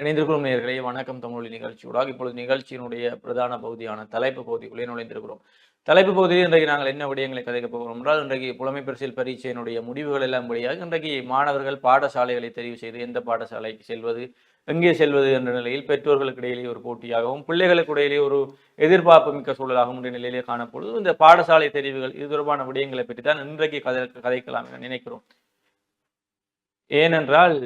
இணைந்திருக்கிறோம் நேர்களே வணக்கம். தமிழ் நிகழ்ச்சியூடாக இப்பொழுது நிகழ்ச்சியினுடைய பிரதான பகுதியான தலைப்பு பகுதிக்குள்ளே நுழைந்திருக்கிறோம். தலைப்பு பகுதியில் இன்றைக்கு நாங்கள் என்ன விடயங்களை கதைக்க போகிறோம் என்றால் இன்றைக்கு புலமை பரிசில் பரீட்சையினுடைய முடிவுகள் எல்லாம் வழியாக இன்றைக்கு மாணவர்கள் பாடசாலைகளை தெரிவு செய்து எந்த பாடசாலைக்கு செல்வது எங்கே செல்வது என்ற நிலையில் பெற்றோர்களுக்கு இடையிலேயே ஒரு போட்டியாகவும் பிள்ளைகளுக்கு இடையிலே ஒரு எதிர்பார்ப்பு மிக்க சூழலாகவும் என்ற நிலையிலே காணப்பொழுது இந்த பாடசாலை தெரிவுகள் இது தொடர்பான விடயங்களை பற்றி தான் இன்றைக்கு கதை கதைக்கலாம் என நினைக்கிறோம். ஏனென்றால்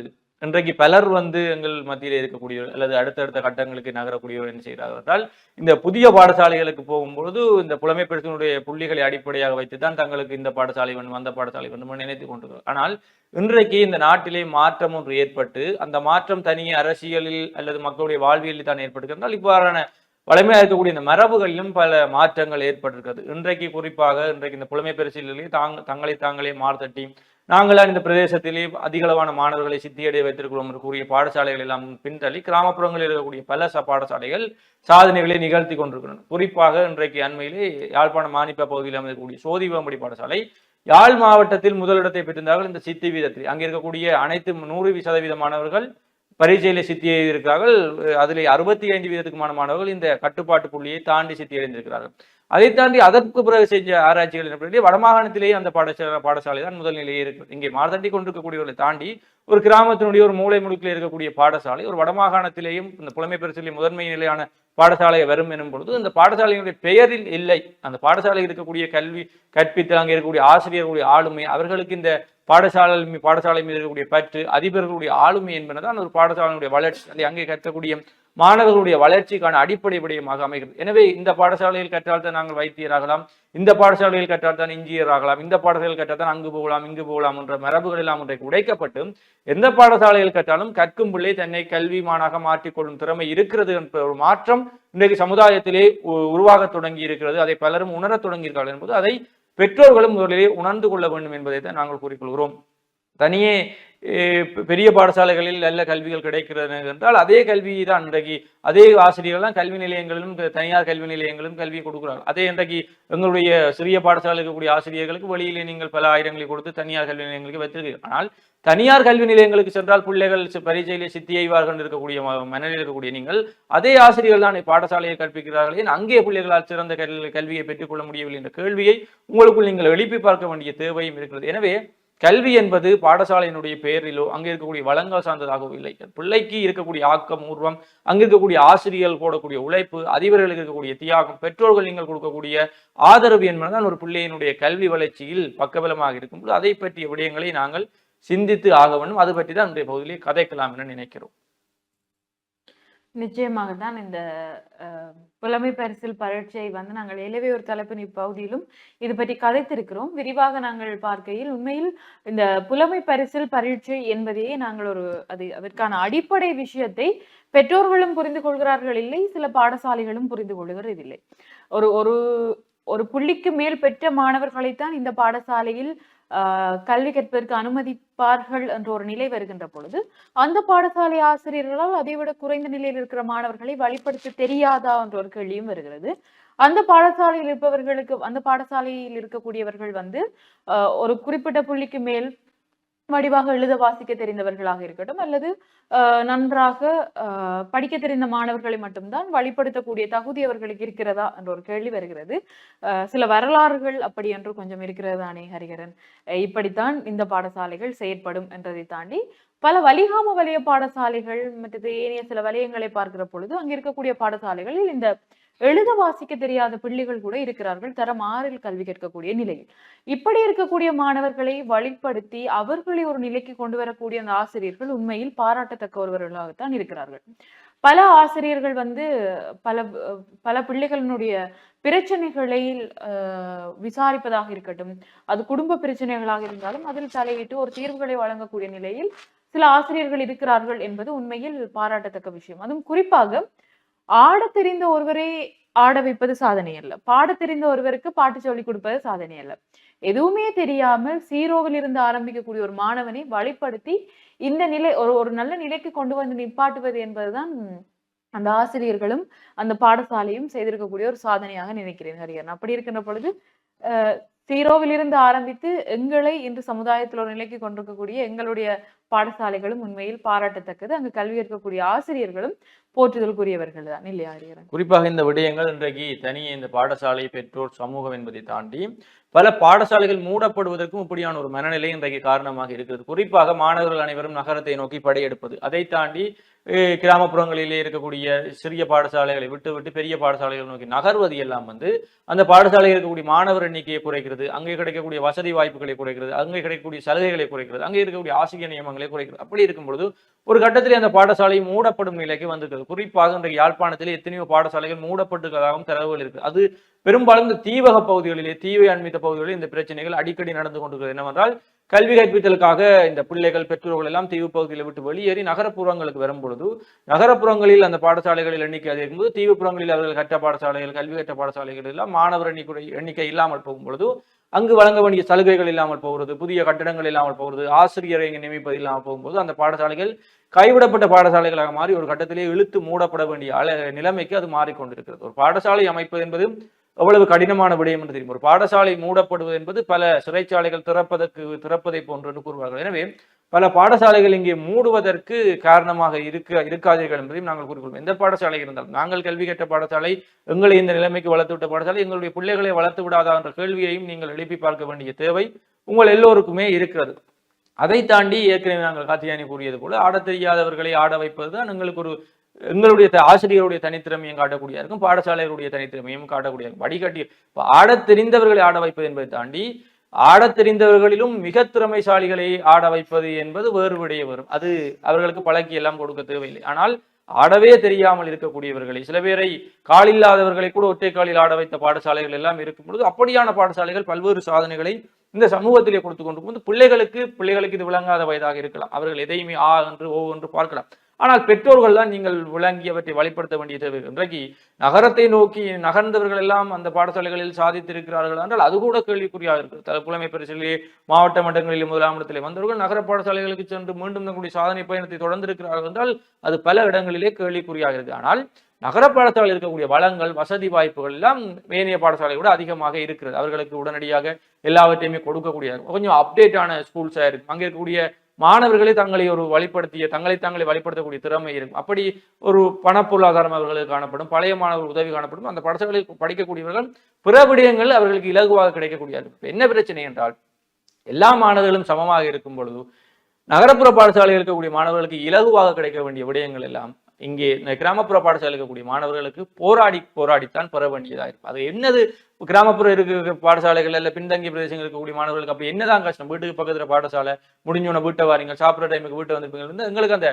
இன்றைக்கு பலர் வந்து எங்கள் மத்தியில் இருக்கக்கூடியவர் அல்லது அடுத்தடுத்த கட்டங்களுக்கு நகரக்கூடியவர் என்ன செய்கிறார்கள் என்றால் இந்த புதிய பாடசாலைகளுக்கு போகும்பொழுது இந்த புலமைப்பெருத்தினுடைய புள்ளிகளை அடிப்படையாக வைத்து தான் தங்களுக்கு இந்த பாடசாலை வேண்டும் அந்த பாடசாலை வேண்டும் நினைத்து கொண்டிருக்கிறார் ஆனால் இன்றைக்கு இந்த நாட்டிலே மாற்றம் ஒன்று ஏற்பட்டு அந்த மாற்றம் தனியே அரசியலில் அல்லது மக்களுடைய வாழ்வியலில் தான் ஏற்படுகிறால் இவ்வாறான வளமையாக இருக்கக்கூடிய இந்த மரபுகளிலும் பல மாற்றங்கள் ஏற்பட்டிருக்கிறது. இன்றைக்கு குறிப்பாக இன்றைக்கு இந்த புலமை பரிசீலனிலே தாங்க தங்களை தாங்களே மார்த்தட்டி நாங்களாம் இந்த பிரதேசத்திலே அதிகளவான மாணவர்களை சித்தியடைய வைத்திருக்கிறோம் என்று கூறிய பாடசாலைகள் எல்லாம் பின்தள்ளி கிராமப்புறங்களில் இருக்கக்கூடிய பல ச பாடசாலைகள் சாதனைகளை நிகழ்த்தி கொண்டிருக்கின்றன. குறிப்பாக இன்றைக்கு அண்மையிலே யாழ்ப்பாணம் மானிப்பா பகுதியில் அமைக்கக்கூடிய சோதிவம்படி பாடசாலை யாழ் மாவட்டத்தில் முதலிடத்தை பெற்றிருந்தார்கள் இந்த சித்தி வீதத்தில். அங்கே இருக்கக்கூடிய அனைத்து நூறு சதவீத மாணவர்கள் பரீட்சையில் சித்தி எழுதியிருக்கிறார்கள் அறுபத்தி ஐந்து வீதத்துக்குமான மாணவர்கள் இந்த கட்டுப்பாட்டு புள்ளியை தாண்டி சித்தியடைந்திருக்கிறார்கள். அதை தாண்டி அதற்கு பிறகு செஞ்ச ஆராய்ச்சிகள் என்ன வடமாகாணத்திலேயே அந்த பாடசாலை பாடசாலை தான் முதல் நிலையே இருக்கு. இங்கே மார்தண்டி கொண்டிருக்கக்கூடியவர்களை தாண்டி ஒரு கிராமத்தினுடைய ஒரு மூளை முடுக்கில் இருக்கக்கூடிய பாடசாலை ஒரு வடமாகாணத்திலேயும் இந்த புலமை பரிசிலே முதன்மை நிலையான பாடசாலை வரும் எனும் பொழுது இந்த பாடசாலையினுடைய பெயரில் இல்லை. அந்த பாடசாலையில் இருக்கக்கூடிய கல்வி கற்பித்தல் அங்கே இருக்கக்கூடிய ஆசிரியர்களுடைய ஆளுமை அவர்களுக்கு இந்த பாடசாலை பாடசாலை மீது இருக்கக்கூடிய பற்று அதிபர்களுடைய ஆளுமை என்பதுதான் ஒரு பாடசாலையினுடைய வளர்ச்சி. அதை அங்கே கற்றக்கூடிய மாணவர்களுடைய வளர்ச்சிக்கான அடிப்படை விடயமாக அமைகிறது. எனவே இந்த பாடசாலையில் கற்றால்தான் நாங்கள் வைத்தியராகலாம் இந்த பாடசாலையில் கற்றால்தான் இன்ஜினியர் ஆகலாம் இந்த பாடசாலையில் கற்றால்தான் அங்கு போகலாம் இங்கு போகலாம் என்ற மரபுகள் எல்லாம் ஒன்றை உடைக்கப்பட்டு எந்த பாடசாலையில் கற்றாலும் கற்கும் பிள்ளை தன்னை கல்விமானாக மாற்றிக்கொள்ளும் திறமை இருக்கிறது என்ற ஒரு மாற்றம் இன்றைக்கு சமுதாயத்திலே உருவாக தொடங்கி இருக்கிறது. அதை பலரும் உணரத் தொடங்கியிருக்கிறார்கள் என்பது அதை பெற்றோர்களும் முதலிலே உணர்ந்து கொள்ள வேண்டும் என்பதை தான் நாங்கள் கூறிக்கொள்கிறோம். தனியே பெரிய பாடசாலைகளில் நல்ல கல்விகள் கிடைக்கிறது என்றால் அதே கல்வி தான் இன்றைக்கு. அதே ஆசிரியர்கள் தான் கல்வி நிலையங்களிலும் தனியார் கல்வி நிலையங்களும் கல்வி கொடுக்குறாங்க. அதே இன்றைக்கு எங்களுடைய சிறிய பாடசாலை இருக்கக்கூடிய ஆசிரியர்களுக்கு வெளியிலே நீங்கள் பல ஆயிரங்களை கொடுத்து தனியார் கல்வி நிலையங்களுக்கு வைத்திருக்கிறீர்கள். ஆனால் தனியார் கல்வி நிலையங்களுக்கு சென்றால் பிள்ளைகள் பரீட்சையிலே சித்தி ஐவார்கள் இருக்கக்கூடிய மனநிலையில் இருக்கக்கூடிய நீங்கள் அதே ஆசிரியர்கள் தான் பாடசாலையை கற்பிக்கிறார்கள். ஏன் அங்கே பிள்ளைகளால் சிறந்த கல்வியை பெற்றுக்கொள்ள முடியவில்லை என்ற கேள்வியை உங்களுக்குள் நீங்கள் எழுப்பி பார்க்க வேண்டிய தேவையும் இருக்கிறது. எனவே கல்வி என்பது பாடசாலையினுடைய பெயரிலோ அங்கே இருக்கக்கூடிய வளங்கள் சார்ந்ததாகவும் இல்லை. பிள்ளைக்கு இருக்கக்கூடிய ஆக்கம் ஊர்வம் அங்கே இருக்கக்கூடிய ஆசிரியர்கள் போடக்கூடிய உழைப்பு அதிபர்களுக்கு இருக்கக்கூடிய தியாகம் பெற்றோர்கள் நீங்கள் கொடுக்கக்கூடிய ஆதரவு என்பதுதான் ஒரு பிள்ளையினுடைய கல்வி வளர்ச்சியில் பக்கபலமாக இருக்கும்போது அதை பற்றிய விடயங்களை நாங்கள் சிந்தித்து ஆக வேண்டும். அது பற்றி தான் இன்றைய பகுதியிலே கதைக்கலாம் என நினைக்கிறோம். நிச்சயமாக தான் இந்த புலமை பரிசில் பரீட்சை வந்து நாங்கள் இலவே ஒரு தலைப்பின் இப்பகுதியிலும் இது பற்றி கதைத்திருக்கிறோம். விரிவாக நாங்கள் பார்க்கையில் உண்மையில் இந்த புலமை பரிசில் பரீட்சை என்பதையே நாங்கள் ஒரு அது அதற்கான அடிப்படை விஷயத்தை பெற்றோர்களும் புரிந்து கொள்கிறார்கள் இல்லை சில பாடசாலைகளும் புரிந்து கொள்கிறது இல்லை. ஒரு ஒரு ஒரு புள்ளிக்கு மேல் பெற்ற மாணவர்களைத்தான் இந்த பாடசாலையில் கல்வி கற்பதற்கு அனுமதிப்பார்கள் என்ற ஒரு நிலை வருகின்ற பொழுது அந்த பாடசாலை ஆசிரியர்களால் அதை விட குறைந்த நிலையில் இருக்கிற மாணவர்களை வழிப்படுத்த தெரியாதா என்ற ஒரு கேள்வியும் வருகிறது. அந்த பாடசாலையில் இருப்பவர்களுக்கு அந்த பாடசாலையில் இருக்கக்கூடியவர்கள் வந்து ஒரு குறிப்பிட்ட புள்ளிக்கு மேல் வடிவாக எழுத வாசிக்க தெரிந்தவர்களாக இருக்கட்டும் அல்லது நன்றாக படிக்க தெரிந்த மாணவர்களை மட்டும்தான் வழிப்படுத்தக்கூடிய தகுதி அவர்களுக்கு இருக்கிறதா என்ற ஒரு கேள்வி வருகிறது. சில வரலாறுகள் அப்படி என்று கொஞ்சம் இருக்கிறது தானே ஹரிகரன் இப்படித்தான் இந்த பாடசாலைகள் செயற்படும் என்றதை தாண்டி பல வலிகாம வலய பாடசாலைகள் மற்றது ஏனைய சில வலயங்களை பார்க்கிற பொழுது அங்கே இருக்கக்கூடிய பாடசாலைகளில் இந்த எழுத வாசிக்க தெரியாத பிள்ளைகள் கூட இருக்கிறார்கள். தரம் ஆறில் கல்வி கேட்கக்கூடிய நிலையில். இப்படி இருக்கக்கூடிய மாணவர்களை வழிப்படுத்தி அவர்களை ஒரு நிலைக்கு கொண்டு வரக்கூடிய அந்த ஆசிரியர்கள் உண்மையில் பாராட்டத்தக்க ஒருவர்களாகத்தான் இருக்கிறார்கள். பல ஆசிரியர்கள் வந்து பல பல பிள்ளைகளினுடைய பிரச்சனைகளை விசாரிப்பதாக இருக்கட்டும் அது குடும்ப பிரச்சனைகளாக இருந்தாலும் அதில் தலையிட்டு ஒரு தீர்வுகளை வழங்கக்கூடிய நிலையில் சில ஆசிரியர்கள் இருக்கிறார்கள் என்பது உண்மையில் பாராட்டத்தக்க விஷயம். அதுவும் குறிப்பாக ஆட தெரிந்த ஒருவரை ஆட வைப்பது சாதனை அல்ல. பாட தெரிந்த ஒருவருக்கு பாட்டு சொல்லிக் கொடுப்பது சாதனை அல்ல. எதுவுமே தெரியாமல் சீரோவில் இருந்து ஆரம்பிக்கக்கூடிய ஒரு மாணவனை வழிப்படுத்தி இந்த நிலை ஒரு ஒரு நல்ல நிலைக்கு கொண்டு வந்து நிப்பாட்டுவது என்பதுதான் அந்த ஆசிரியர்களும் அந்த பாடசாலையும் செய்திருக்கக்கூடிய ஒரு சாதனையாக நினைக்கிறேன் ஹரியன் அப்படி இருக்கின்ற பொழுது சீரோவிலிருந்து ஆரம்பித்து எங்களை இன்று சமுதாயத்தில் ஒரு நிலைக்கு கொண்டிருக்கக்கூடிய எங்களுடைய பாடசாலைகளும் உண்மையில் பாராட்டத்தக்கது. அங்கு கல்வி இருக்கக்கூடிய ஆசிரியர்களும் போற்றுதலுக்குரியவர்கள் தான். இல்லையா குறிப்பாக இந்த விடயங்கள் இன்றைக்கு தனியே இந்த பாடசாலை பெற்றோர் சமூகம் என்பதை தாண்டி பல பாடசாலைகள் மூடப்படுவதற்கும் இப்படியான ஒரு மனநிலை இன்றைக்கு காரணமாக இருக்கிறது. குறிப்பாக மாணவர்கள் அனைவரும் நகரத்தை நோக்கி படையெடுப்பது. அதை தாண்டி கிராமப்புறங்களிலே இருக்கக்கூடிய சிறிய பாடசாலைகளை விட்டு விட்டு பெரிய பாடசாலைகள் நோக்கி நகர்வது எல்லாம் வந்து அந்த பாடசாலையில் இருக்கக்கூடிய மாணவர் எண்ணிக்கையை குறைக்கிறது அங்கே கிடைக்கக்கூடிய வசதி வாய்ப்புகளை குறைக்கிறது அங்கே கிடைக்கக்கூடிய சலுகைகளை குறைக்கிறது அங்கே இருக்கக்கூடிய ஆசிரியர் நியமங்களை குறைக்கிறது. அப்படி இருக்கும் பொழுது ஒரு கட்டத்தில் அந்த பாடசாலை மூடப்படும் நிலைக்கு வந்திருக்கிறது. குறிப்பாக இன்றைக்கு யாழ்ப்பாணத்திலே எத்தனையோ பாடசாலைகள் மூடப்பட்டிருக்கிறதாகவும் தரவுகள் இருக்கு. அது பெரும்பாலும் இந்த தீவக பகுதிகளிலே தீவை அண்மித்த பகுதிகளில் இந்த பிரச்சனைகள் அடிக்கடி நடந்து கொண்டிருக்கிறது. என்னவென்றால் கல்வி கற்பித்தலுக்காக இந்த பிள்ளைகள் பெற்றோர்கள் எல்லாம் தீவு பகுதியில் விட்டு வெளியேறி நகரப்புறங்களுக்கு வரும் பொழுது நகரப்புறங்களில் அந்த பாடசாலைகளில் எண்ணிக்கை அதிகரிக்கும் போது தீவுப்புறங்களில் அவர்கள் கற்ற பாடசாலைகள் கல்வி கற்ற பாடசாலைகள் எல்லாம் மாணவர் எண்ணிக்கை எண்ணிக்கை இல்லாமல் போகும் பொழுது அங்கு வழங்க வேண்டிய சலுகைகள் இல்லாமல் போகிறது புதிய கட்டடங்கள் இல்லாமல் போகிறது ஆசிரியரை இங்கு நியமிப்பது இல்லாமல் போகும்போது அந்த பாடசாலைகள் கைவிடப்பட்ட பாடசாலைகளாக மாறி ஒரு கட்டத்திலே இழுத்து மூடப்பட வேண்டிய நிலைமைக்கு அது மாறிக்கொண்டிருக்கிறது. ஒரு பாடசாலை அமைப்பது என்பது எவ்வளவு கடினமான விடயம் என்று தெரியும். ஒரு பாடசாலை மூடப்படுவது என்பது பல சிறைச்சாலைகள் திறப்பதற்கு திறப்பதை போன்று என்று கூறுவார்கள். எனவே பல பாடசாலைகள் இங்கே மூடுவதற்கு காரணமாக இருக்க இருக்காதீர்கள் என்பதையும் நாங்கள் கூறிக்கொள்வோம். எந்த பாடசாலை இருந்தாலும் நாங்கள் கல்வி கற்ற பாடசாலை எங்களை இந்த நிலைமைக்கு வளர்த்து விட்ட பாடசாலை எங்களுடைய பிள்ளைகளை வளர்த்து விடாதா என்ற கேள்வியையும் நீங்கள் எழுப்பி பார்க்க வேண்டிய தேவை உங்கள் எல்லோருக்குமே இருக்கிறது. அதை தாண்டி ஏற்கனவே நாங்கள் காத்தியானி கூறியது போல ஆடத் தெரியாதவர்களை ஆட வைப்பது தான் எங்களுக்கு ஒரு எங்களுடைய ஆசிரியருடைய தனித்திறமையும் காட்டக்கூடிய இருக்கும் பாடசாலைகளுடைய தனித்திறமையும் காட்டக்கூடிய இருக்கும். வடிகட்டி இப்ப ஆடத் தெரிந்தவர்களை ஆட வைப்பது என்பதை தாண்டி ஆடத் தெரிந்தவர்களிலும் மிக திறமைசாலிகளை ஆட வைப்பது என்பது வேறு விடைய வரும். அது அவர்களுக்கு பழக்கி எல்லாம் கொடுக்க தேவையில்லை. ஆனால் ஆடவே தெரியாமல் இருக்கக்கூடியவர்களை சில பேரை காலில்லாதவர்களை கூட ஒற்றை காலில் ஆட வைத்த பாடசாலைகள் எல்லாம் இருக்கும் பொழுது அப்படியான பாடசாலைகள் பல்வேறு சாதனைகளை இந்த சமூகத்திலே கொடுத்து கொண்டு போது பிள்ளைகளுக்கு பிள்ளைகளுக்கு இது விளங்காத வயதாக இருக்கலாம். அவர்கள் எதையுமே ஆ என்று ஓ என்று பார்க்கலாம். ஆனால் பெற்றோர்கள் தான் நீங்கள் விளங்கியவற்றை வழிப்படுத்த வேண்டிய தேவை. இன்றைக்கு நகரத்தை நோக்கி நகர்ந்தவர்கள் எல்லாம் அந்த பாடசாலைகளில் சாதித்திருக்கிறார்கள் என்றால் அது கூட கேள்விக்குறியாக இருக்கு புலமை பரிசிலே மாவட்ட மட்டங்களில் முதலாம் இடத்திலே வந்தவர்கள் நகர பாடசாலைகளுக்கு சென்று மீண்டும் தங்களுடைய சாதனை பயணத்தை தொடர்ந்திருக்கிறார்கள் என்றால் அது பல இடங்களிலே கேள்விக்குறியாக இருக்கு ஆனால் நகர பாடசாலையில் இருக்கக்கூடிய வளங்கள் வசதி வாய்ப்புகள் எல்லாம் மேனிய பாடசாலை விட அதிகமாக இருக்கிறது. அவர்களுக்கு உடனடியாக எல்லாவற்றையுமே கொடுக்கக்கூடிய கொஞ்சம் அப்டேட்டான ஸ்கூல்ஸாக இருக்கு. அங்கே இருக்கக்கூடிய மாணவர்களே தங்களை ஒரு வழிப்படுத்திய தங்களை தாங்களை வழிப்படுத்தக்கூடிய திறமை இருக்கும் அப்படி ஒரு பணப்பொருளாதாரம் அவர்களுக்கு காணப்படும் பழைய மாணவர்கள் உதவி காணப்படும் அந்த பாடசாலையில் படிக்கக்கூடியவர்கள் பிற விடயங்கள் அவர்களுக்கு இலகுவாக கிடைக்கக்கூடியது. என்ன பிரச்சனை என்றால் எல்லா மாணவர்களும் சமமாக இருக்கும் பொழுது நகரப்புற பாடசாலையில் இருக்கக்கூடிய மாணவர்களுக்கு இலகுவாக கிடைக்க வேண்டிய விடயங்கள் எல்லாம் இங்கே இந்த கிராமப்புற பாடசாலை இருக்கக்கூடிய மாணவர்களுக்கு போராடி போராடித்தான் பெற வேண்டியதாக இருக்கும் அது என்னது? கிராமப்புற இருக்க பாடசாலைகள் இல்ல பின்தங்கிய பிரதேசங்கள் இருக்கக்கூடிய மாணவர்களுக்கு அப்படி என்னதான் கஷ்டம்? வீட்டுக்கு பக்கத்துல பாடசாலை முடிஞ்சோன்னு வீட்டை வாரீங்க சாப்பிட்ற டைமுக்கு வீட்டை வந்து எங்களுக்கு அந்த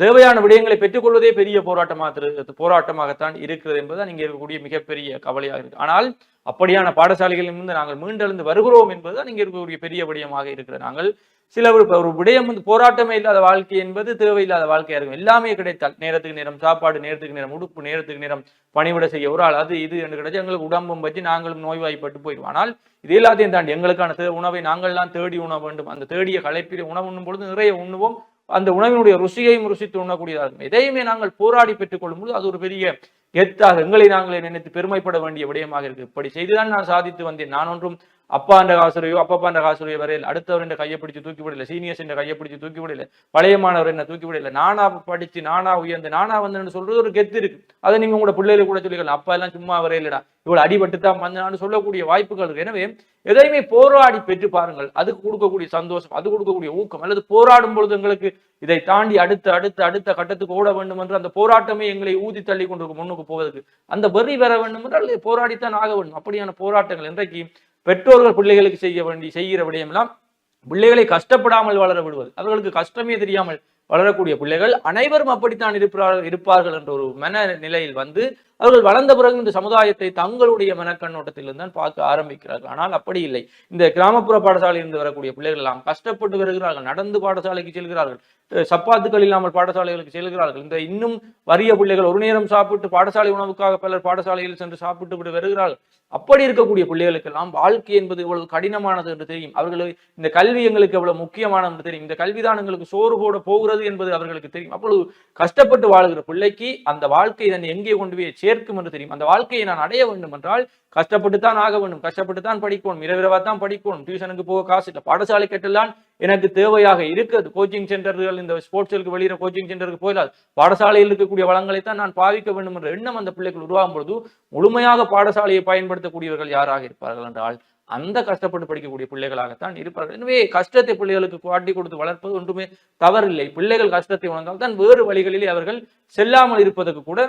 தேவையான விடயங்களை பெற்றுக்கொள்வதே பெரிய போராட்டமாக போராட்டமாகத்தான் இருக்கிறது என்பதுதான் இங்கே இருக்கக்கூடிய மிகப்பெரிய கவலையாக இருக்கு. ஆனால் அப்படியான பாடசாலைகளிலிருந்து நாங்கள் மீண்டெழுந்து வருகிறோம் என்பதுதான் இங்கே இருக்கக்கூடிய பெரிய விடயமாக இருக்கிறது. நாங்கள் சில ஒரு ஒரு விடயம் வந்து போராட்டமே இல்லாத வாழ்க்கை என்பது தேவையில்லாத வாழ்க்கையாக இருக்கும். எல்லாமே கிடைத்தால் நேரத்துக்கு நேரம் சாப்பாடு நேரத்துக்கு நேரம் உடுப்பு நேரத்துக்கு நேரம் பணிவிட செய்ய ஒரு ஆள் அது இது என்று கிடைச்சி எங்களுக்கு உடம்பும் பற்றி நாங்களும் நோய்வாய்ப்பட்டு போயிடுவோம். ஆனால் இது எல்லாத்தையும் தாண்டி எங்களுக்கான உணவை நாங்கள்லாம் தேடி உண வேண்டும். அந்த தேடிய களைப்பில் உணவு உண்ணும் பொழுது நிறைய உண்ணுவோம். அந்த உணவினுடைய ருசியையும் ருசித்து உண்ணக்கூடியதாகும் எதையுமே நாங்கள் போராடி பெற்றுக் கொள்ளும்போது அது ஒரு பெரிய எத்தாக எங்களை நாங்களே நினைத்து பெருமைப்பட வேண்டிய விடயமாக இருக்கு. இப்படி செய்துதான் நான் சாதித்து வந்தேன். நான் ஒன்றும் அப்பா என்ற காசுரையோ அப்பப்பா என்ற காசுரையோ வரையில் அடுத்தவர் என்ற கையை பிடிச்சு தூக்கி விடல சீனியர்ஸ் என்ற கையை பிடிச்சு தூக்கி விடல பழைய மாணவர் என்ன தூக்கி விடல நானா படிச்சு நானா உயர்ந்து நானா வந்தேன்னு சொல்றது ஒரு கெத்து இருக்கு. அதை நீங்க உங்களோட பிள்ளைகளுக்கு கூட சொல்லிக்கலாம். அப்பா எல்லாம் சும்மா வரையிலடா இவ்வளவு அடிபட்டு தான் வந்தான்னு சொல்லக்கூடிய வாய்ப்புகள் இருக்கு. எனவே எதையுமே போராடி பெற்று பாருங்கள். அதுக்கு கொடுக்கக்கூடிய சந்தோஷம் அது கொடுக்கக்கூடிய ஊக்கம் அல்லது போராடும் பொழுது எங்களுக்கு இதை தாண்டி அடுத்த அடுத்த அடுத்த கட்டத்துக்கு ஓட வேண்டும் என்று அந்த போராட்டமே எங்களை ஊதி தள்ளி கொண்டிருக்கும் முன்னுக்கு போவதற்கு. அந்த வெறி வர வேண்டும் என்றால் போராடித்தான் ஆக வேண்டும். அப்படியான போராட்டங்கள் இன்றைக்கு பெற்றோர்கள் பிள்ளைகளுக்கு செய்ய வேண்டி செய்கிற விடயமெல்லாம் பிள்ளைகளை கஷ்டப்படாமல் வளர விடுவது. அவர்களுக்கு கஷ்டமே தெரியாமல் வளரக்கூடிய பிள்ளைகள் அனைவரும் அப்படித்தான் இருப்பார்கள் இருப்பார்கள் என்ற ஒரு மன நிலையில் வந்து அவர்கள் வளர்ந்த பிறகு இந்த சமுதாயத்தை தங்களுடைய மனக்கண்ணோட்டத்திலிருந்து தான் பார்க்க ஆரம்பிக்கிறார்கள். ஆனால் அப்படி இல்லை. இந்த கிராமப்புற பாடசாலையில் இருந்து வரக்கூடிய பிள்ளைகள் எல்லாம் கஷ்டப்பட்டு வருகிறார்கள் நடந்து பாடசாலைக்கு செல்கிறார்கள். சப்பாத்துக்கள் இல்லாமல் பாடசாலைகளுக்கு செல்கிறார்கள். இந்த இன்னும் வறிய பிள்ளைகள் ஒரு நேரம் சாப்பிட்டு பாடசாலை உணவுக்காக பலர் பாடசாலையில் சென்று சாப்பிட்டு விட்டு வருகிறார்கள். அப்படி இருக்கக்கூடிய பிள்ளைகளுக்கெல்லாம் வாழ்க்கை என்பது எவ்வளவு கடினமானது என்று தெரியும். அவர்களுக்கு இந்த கல்வி எங்களுக்கு எவ்வளவு முக்கியமானது என்று தெரியும். இந்த கல்விதான் எங்களுக்கு சோறு போட போகிறது என்பது அவர்களுக்கு தெரியும். அப்பொழுது கஷ்டப்பட்டு வாழ்கிற பிள்ளைக்கு அந்த வாழ்க்கை தன்னை எங்கே கொண்டு போய் சேர்க்கும் என்று தெரியும். அந்த வாழ்க்கையை நான் அடைய வேண்டும் என்றால் கஷ்டப்பட்டு தான் ஆக வேண்டும் கஷ்டப்பட்டு தான் படிக்கணும் இரவிரவா தான் படிக்கணும் டியூஷனுக்கு போக காசு இல்லை பாடசாலை கட்டலாம் எனக்கு தேவையாக இருக்குது. கோச்சிங் சென்டர்கள் இந்த ஸ்போர்ட்ஸுக்கு வெளியிற கோச்சிங் சென்டருக்கு போயிடாது பாடசாலையில் இருக்கக்கூடிய வளங்களை தான் நான் பாவிக்க வேண்டும் என்ற எண்ணம் அந்த பிள்ளைகள் உருவாகும் பொழுது முழுமையாக பாடசாலையை பயன்படுத்தக்கூடியவர்கள் யாராக இருப்பார்கள் என்றால் அந்த கஷ்டப்பட்டு படிக்கக்கூடிய பிள்ளைகளாகத்தான் இருப்பார்கள். எனவே கஷ்டத்தை பிள்ளைகளுக்கு காட்டி கொடுத்து வளர்ப்பது ஒன்றுமே தவறில்லை. பிள்ளைகள் கஷ்டத்தை உணர்ந்தால் தான் வேறு வழிகளிலே அவர்கள் செல்லாமல் இருப்பதற்கு கூட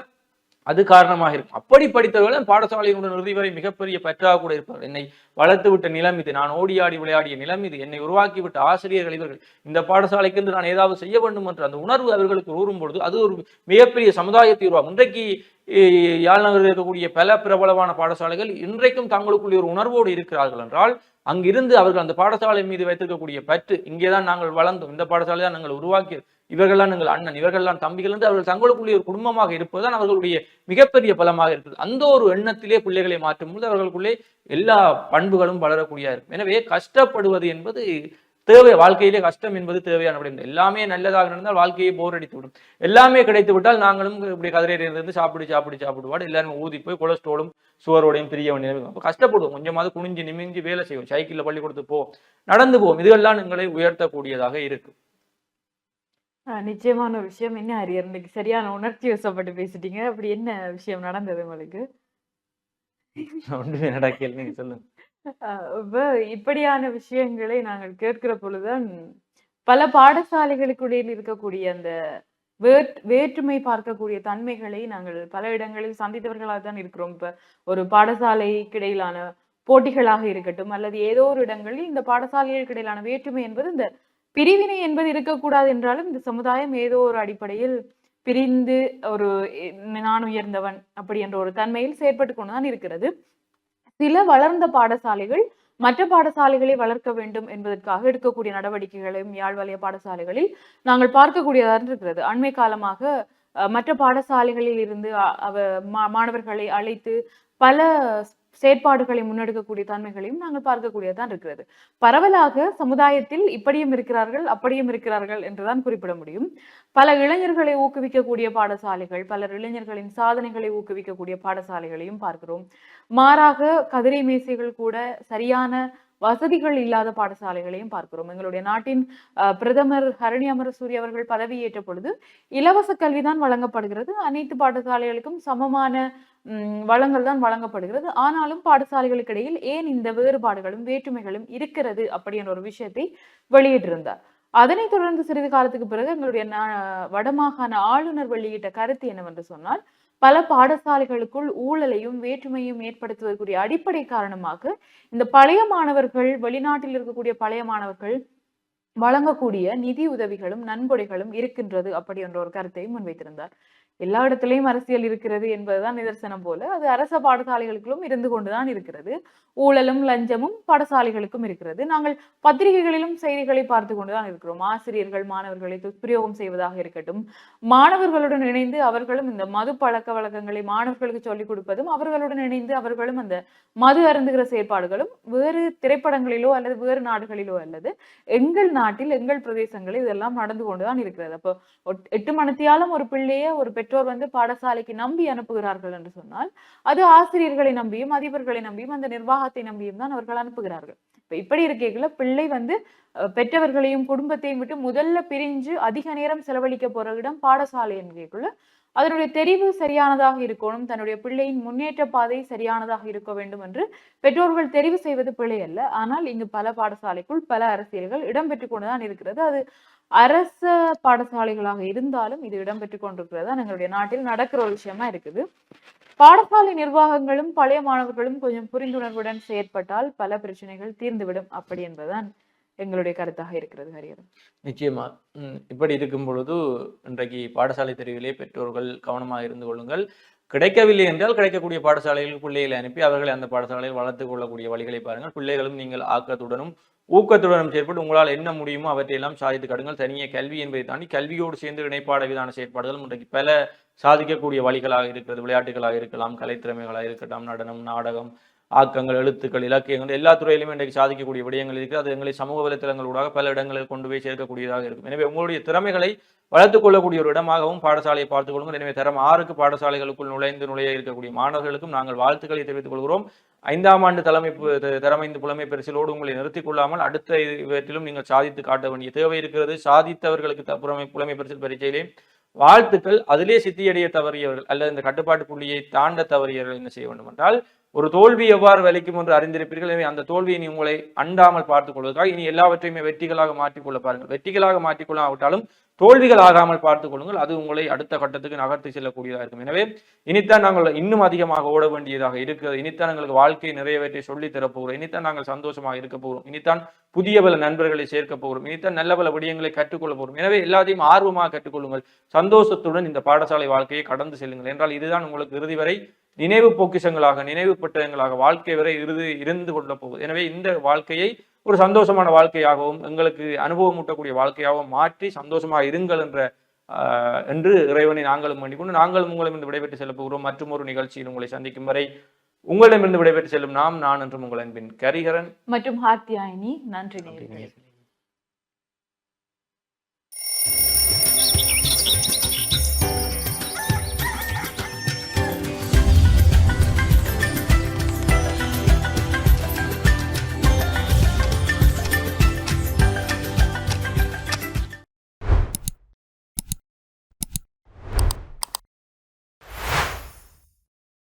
அது காரணமாக இருக்கும். அப்படி படித்தவர்கள் பாடசாலையினுடன் இறுதி வரை மிகப்பெரிய பற்றாக கூட இருப்பார் என்னை வளர்த்து விட்ட நிலம் இது. நான் ஓடி ஆடி விளையாடிய நிலம் இது. என்னை உருவாக்கி விட்ட ஆசிரியர்கள் இவர்கள். இந்த பாடசாலைக்கு என்று நான் ஏதாவது செய்ய வேண்டும் என்ற அந்த உணர்வு அவர்களுக்கு ஊறும் பொழுது அது ஒரு மிகப்பெரிய சமுதாயத்தை உருவாகும் இன்றைக்கு இ- யாழ்நகரில் இருக்கக்கூடிய பல பிரபலமான பாடசாலைகள் இன்றைக்கும் தங்களுக்குள்ளே ஒரு உணர்வோடு இருக்கிறார்கள் என்றால் அங்கிருந்து அவர்கள் அந்த பாடசாலை மீது வைத்திருக்கக்கூடிய பற்று இங்கேதான் நாங்கள் வளர்ந்தோம். இந்த பாடசாலை தான் நாங்கள் உருவாக்கி இவர்கள்லாம் எங்கள் அண்ணன் இவர்கள்லாம் தம்பிகள் என்று அவர்கள் தங்களுக்குள்ளே ஒரு குடும்பமாக இருப்பதுதான் அவர்களுடைய மிகப்பெரிய பலமாக இருக்குது. அந்த ஒரு எண்ணத்திலே பிள்ளைகளை மாற்றும் பொழுது அவர்களுக்குள்ளே எல்லா பண்புகளும் வளரக்கூடியா இருக்கும். எனவே கஷ்டப்படுவது என்பது தேவை வாழ்க்கையிலே கஷ்டம் என்பது தேவையான விடயம் எல்லாமே நல்லதாக நடந்தால் வாழ்க்கையை போர் அடித்து விடும். எல்லாமே கிடைத்து விட்டால் நாங்களும் இப்படி கதிரையில இருந்து சாப்பிடு சாப்பிடு சாப்பிடுவாடு. எல்லாரும் ஊதி போய் கொலஸ்ட்ரோலும் சுவரோடையும் பிரிய வேண்டிய. அப்ப கஷ்டப்படுவோம். கொஞ்சமாவது குனிஞ்சு நிமிஞ்சு வேலை செய்வோம். சைக்கிள்ல பள்ளிக்கூடத்துக்கு போவோம் நடந்து போவோம். இதுவெல்லாம் எங்களை உயர்த்தக்கூடியதாக இருக்கு ஆஹ் நிச்சயமான ஒரு விஷயம். என்ன ஹரியர் இன்னைக்கு சரியான உணர்ச்சி வசப்பட்டு பேசிட்டீங்க. அப்படி என்ன விஷயம் நடந்தது உங்களுக்கு? ஒன்றுமே நடக்கல. நீங்க சொல்லுங்க. ஆஹ் இப்படியான விஷயங்களை நாங்கள் கேட்கிற பொழுதுதான் பல பாடசாலைகளுக்குள்ளே இருக்கக்கூடிய அந்த வேற் வேற்றுமை பார்க்கக்கூடிய தன்மைகளை நாங்கள் பல இடங்களில் சந்தித்தவர்களாக தான் இருக்கிறோம். இப்ப ஒரு பாடசாலைக்கு இடையிலான போட்டிகளாக இருக்கட்டும் அல்லது ஏதோ ஒரு இடங்களில் இந்த பாடசாலைகளுக்கு இடையிலான வேற்றுமை என்பது இந்த பிரிவினை என்பது இருக்கக்கூடாது என்றாலும் இந்த சமுதாயம் ஏதோ ஒரு அடிப்படையில் பிரிந்து ஒரு நான் உயர்ந்தவன் அப்படி என்ற ஒரு தன்மையில் செயற்பட்டு கொண்டுதான் இருக்கிறது. சில வளர்ந்த பாடசாலைகள் மற்ற பாடசாலைகளை வளர்க்க வேண்டும் என்பதற்காக எடுக்கக்கூடிய நடவடிக்கைகளையும் யாழ் வலய பாடசாலைகளில் நாங்கள் பார்க்கக்கூடியதாக இருக்கிறது. அண்மை காலமாக அஹ், மற்ற பாடசாலைகளில் இருந்து அவ மா- மாணவர்களை அழைத்து பல செயற்பாடுகளை முன்னெடுக்கக்கூடிய தன்மைகளையும் நாங்கள் பார்க்கக்கூடியதான் இருக்கிறது. பரவலாக சமுதாயத்தில் இப்படியும் இருக்கிறார்கள் அப்படியும் இருக்கிறார்கள் என்றுதான் குறிப்பிட முடியும். பல இளைஞர்களை ஊக்குவிக்கக்கூடிய பாடசாலைகள் பலர் இளைஞர்களின் சாதனைகளை ஊக்குவிக்கக்கூடிய பாடசாலைகளையும் பார்க்கிறோம். மாறாக கதிரை மேசைகள் கூட சரியான வசதிகள் இல்லாத பாடசாலைகளையும் பார்க்கிறோம். எங்களுடைய நாட்டின் பிரதமர் ஹரணி அமரசூரி அவர்கள் பதவியேற்ற பொழுது இலவச கல்விதான் வழங்கப்படுகிறது. அனைத்து பாடசாலைகளுக்கும் சமமான வளங்கள் தான் வழங்கப்படுகிறது. ஆனாலும் பாடசாலைகளுக்கு இடையில் ஏன் இந்த வேறுபாடுகளும் வேற்றுமைகளும் இருக்கிறது அப்படின்ற ஒரு விஷயத்தை வெளியிட்டிருந்தார். அதனைத் தொடர்ந்து சிறிது காலத்துக்கு பிறகு எங்களுடைய வடமாகாண ஆளுநர் வெளியிட்ட கருத்து என்னவென்று சொன்னால் பல பாடசாலைகளுக்குள் ஊழலையும் வேற்றுமையும் ஏற்படுத்துவதற்குரிய அடிப்படை காரணமாக இந்த பழைய மாணவர்கள் வெளிநாட்டில் இருக்கக்கூடிய பழைய மாணவர்கள் வழங்கக்கூடிய நிதி உதவிகளும் நன்கொடைகளும் இருக்கின்றது அப்படி என்ற ஒரு கருத்தை முன்வைத்திருந்தார். எல்லா இடத்துலையும் அரசியல் இருக்கிறது என்பதுதான் நிதர்சனம் போல. அது அரச பாடசாலைகளுக்கும் இருந்து கொண்டுதான் இருக்கிறது. ஊழலும் லஞ்சமும் பாடசாலைகளுக்கும் இருக்கிறது. நாங்கள் பத்திரிகைகளிலும் செய்திகளை பார்த்து கொண்டுதான் இருக்கிறோம். ஆசிரியர்கள் மாணவர்களை துஷ்பிரயோகம் செய்வதாக இருக்கட்டும். மாணவர்களுடன் இணைந்து அவர்களும் இந்த மது பழக்க வழக்கங்களை மாணவர்களுக்கு சொல்லிக் கொடுப்பதும் அவர்களுடன் இணைந்து அவர்களும் அந்த மது அருந்துகிற செயற்பாடுகளும் வேறு திரைப்படங்களிலோ அல்லது வேறு நாடுகளிலோ அல்லது எங்கள் நாட்டில் எங்கள் பிரதேசங்களில் இதெல்லாம் நடந்து கொண்டுதான் இருக்கிறது. அப்போ எட்டு மணத்தியாலும் ஒரு பிள்ளைய ஒரு பெற்றோர் வந்து பாடசாலைக்கு நம்பி அனுப்புகிறார்கள் என்று சொன்னால் அது ஆசிரியர்களை நம்பியும் அதிபர்களை நம்பியும் அந்த நிர்வாகத்தை நம்பியும் தான் அவர்கள் அனுப்புகிறார்கள். இப்ப இப்படி இருக்கைகள பிள்ளை வந்து பெற்றவர்களையும் குடும்பத்தையும் விட்டு முதல்ல பிரிஞ்சு அதிக நேரம் செலவழிக்க போற இடம் பாடசாலை என்கிறக்குள்ள அதனுடைய தெரிவு சரியானதாக இருக்கணும் தன்னுடைய பிள்ளையின் முன்னேற்ற பாதை சரியானதாக இருக்க வேண்டும் என்று பெற்றோர்கள் தெரிவு செய்வது பிழை அல்ல. ஆனால் இங்கு பல பாடசாலைக்குள் பல அரசியல்கள் இடம்பெற்றுக் கொண்டுதான் இருக்கிறது. அது அரச பாடசாலைகளாக இருந்தாலும் இது இடம்பெற்றுக் கொண்டிருக்கிறது? எங்களுடைய நாட்டில் நடக்கிற ஒரு விஷயமா இருக்குது. பாடசாலை நிர்வாகங்களும் பழைய மாணவர்களும் கொஞ்சம் புரிந்துணர்வுடன் செயற்பட்டால் பல பிரச்சனைகள் தீர்ந்துவிடும். அப்படி என்பதுதான் எங்களுடைய கருத்தாக இருக்கிறது ஹரியர் நிச்சயமா. இப்படி இருக்கும் பொழுது இன்றைக்கு பாடசாலை தெரிவிலே பெற்றோர்கள் கவனமாக இருந்து கொள்ளுங்கள். கிடைக்கவில்லை என்றால் கிடைக்கக்கூடிய பாடசாலைகள் பிள்ளைகளை அனுப்பி அவர்களை அந்த பாடசாலையில் வளர்த்துக் கொள்ளக்கூடிய வழிகளை பாருங்கள். பிள்ளைகளும் நீங்கள் ஆக்கத்துடனும் ஊக்கத்துடன் செயற்பட்டு உங்களால் என்ன முடியுமோ அவற்றையெல்லாம் சாதித்து கடுங்கள் தனியே கல்வி என்பதை தாண்டி கல்வியோடு சேர்ந்து இணைப்பாட விதான செயற்பாடுகள் இன்றைக்கு பல சாதிக்கக்கூடிய வழிகளாக இருக்கிறது. விளையாட்டுகளாக இருக்கலாம் கலைத்திறமைகளாக இருக்கட்டும் நடனம் நாடகம் ஆக்கங்கள் எழுத்துக்கள் இலக்கியங்கள் எல்லா துறையிலுமே இன்றைக்கு சாதிக்கக்கூடிய விடயங்கள் இருக்குது. அது எங்களை சமூக வலைத்தளங்களூடாக பல இடங்களில் கொண்டு போய் சேர்க்கக்கூடியதாக இருக்கும். எனவே உங்களுடைய திறமைகளை வளர்த்துக் கொள்ளக்கூடிய ஒரு இடமாகவும் பாடசாலையை பார்த்துக் கொள்ளுங்கள். எனவே தரம் ஆறுக்கு பாடசாலைகளுக்குள் நுழைந்து நுழைய இருக்கக்கூடிய மாணவர்களுக்கும் நாங்கள் வாழ்த்துக்களை தெரிவித்துக் கொள்கிறோம். ஐந்தாம் ஆண்டு தலைமை திறமைந்து புலமை பரிசிலோடு உங்களை நிறுத்திக் கொள்ளாமல் அடுத்த இவற்றிலும் நீங்கள் சாதித்து காட்ட வேண்டிய தேவை இருக்கிறது. சாதித்தவர்களுக்கு த- புலமை புலமை பரிசில் பரீட்சையிலே வாழ்த்துக்கள். அதிலே சித்தியடைய தவறியவர்கள் அல்லது இந்த கட்டுப்பாட்டு புள்ளியை தாண்ட தவறியவர்கள் என்ன செய்ய வேண்டும் என்றால் ஒரு தோல்வி எவ்வாறு வலிக்கும் என்று அறிந்திருப்பீர்கள். எனவே அந்த தோல்வியை நீ உங்களை அண்டாமல் பார்த்துக் கொள்வதற்காக இனி எல்லாவற்றையுமே வெற்றிகளாக மாற்றிக்கொள்ள பாருங்கள். வெற்றிகளாக மாற்றிக்கொள்ளாவிட்டாலும் தோல்விகள் ஆகாமல் பார்த்துக் கொள்ளுங்கள். அது உங்களை அடுத்த கட்டத்துக்கு நகர்த்தி செல்லக்கூடியதாக இருக்கும். எனவே இனித்தான் நாங்கள் இன்னும் அதிகமாக ஓட வேண்டியதாக இருக்கிறது. இனித்தான் எங்களுக்கு வாழ்க்கை நிறையவற்றை சொல்லித் தரப்போகிறோம் இனித்தான் நாங்கள் சந்தோஷமாக இருக்க போகிறோம். இனித்தான் புதிய பல நண்பர்களை சேர்க்க போகிறோம். இனித்தான் நல்ல பல விடயங்களை கற்றுக்கொள்ள போகிறோம். எனவே எல்லாத்தையும் ஆர்வமாக கற்றுக்கொள்ளுங்கள் சந்தோஷத்துடன் இந்த பாடசாலை வாழ்க்கையை கடந்து செல்லுங்கள். என்றால் இதுதான் உங்களுக்கு இறுதி வரை நினைவு பொக்கிஷங்களாக நினைவு பெட்டகங்களாக வாழ்க்கை வரை இறுதி இருந்து கொள்ள போகுது. எனவே இந்த வாழ்க்கையை ஒரு சந்தோஷமான வாழ்க்கையாகவும் எங்களுக்கு அனுபவமூட்டக்கூடிய வாழ்க்கையாகவும் மாற்றி சந்தோஷமாக இருங்கள் என்ற என்று இறைவனை நாங்களும் வேண்டிக் நாங்களும் உங்களிடமிருந்து விடைபெற்று செல்ல போகிறோம். மற்றும் ஒரு நிகழ்ச்சியில் உங்களை சந்திக்கும் வரை உங்களிடமிருந்து விடைபெற்று செல்லும் நாம் நான் என்றும் உங்கள் அன்பின் கரிகரன். மற்றும் ஹாத்தியாயினி. நன்றி